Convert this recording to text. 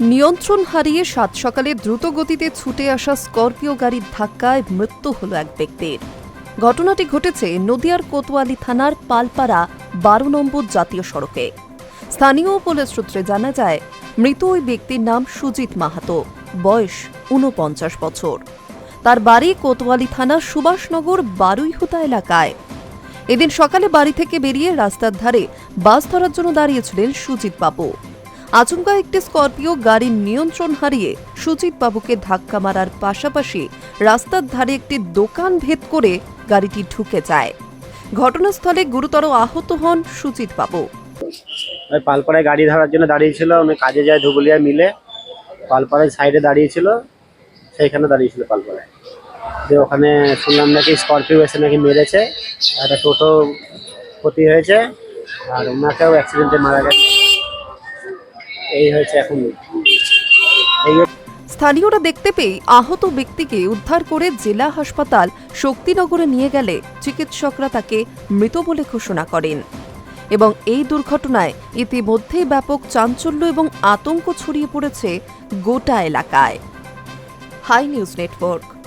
নিয়ন্ত্রণ হারিয়ে সাত সকালে দ্রুত গতিতে ছুটে আসা স্করপিও গাড়ির ধাক্কায় মৃত্যু হল এক ব্যক্তির। ঘটনাটি ঘটেছে নদিয়ার কোতোয়ালি থানার পালপাড়া বারো নম্বর জাতীয় সড়কে। স্থানীয় পুলিশ সূত্রে জানা যায়, মৃত ওই ব্যক্তির নাম সুজিত মাহাতো, বয়স ঊনপঞ্চাশ বছর। তার বাড়ি কোতোয়ালি থানার সুভাষনগর বারুইহুতা এলাকায়। এদিন সকালে বাড়ি থেকে বেরিয়ে রাস্তার ধারে বাস ধরার জন্য দাঁড়িয়েছিলেন সুজিত বাবু। আচমকা একটি স্করপিও গাড়ির নিয়ন্ত্রণ হারিয়ে সুজিত বাবুকে ধাক্কা মারার পাশাপাশি রাস্তার ধারে একটি দোকান ভেদ করে গাড়িটি ঢুকে যায়। ঘটনাস্থলে গুরুতর আহত হন সুজিত বাবু পালপাড়ায় গাড়ি ধরার জন্য দাঁড়িয়েছিল উনি কাজে যায় ধুবুলিয়া মিলে। পালপাড়ায় সাইডে দাঁড়িয়েছিল, সেইখানে দাঁড়িয়েছিল পালপাড়ায়। যে ওখানে শুনলাম নাকি স্করপিও এসে নাকি মেরেছে, একটা টোটো ক্ষতি হয়েছে, আর ওনাকেও অ্যাক্সিডেন্টে মারা গেছে। এই হয়েছে এখন। স্থানীয়রা দেখতে পেয়ে আহত ব্যক্তিকে উদ্ধার করে জেলা হাসপাতাল শক্তিনগরে নিয়ে গেলে চিকিৎসকরা তাকে মৃত বলে ঘোষণা করেন। এবং এই দুর্ঘটনায় ইতিমধ্যেই ব্যাপক চাঞ্চল্য এবং আতঙ্ক ছড়িয়ে পড়েছে গোটা এলাকায়। High news network.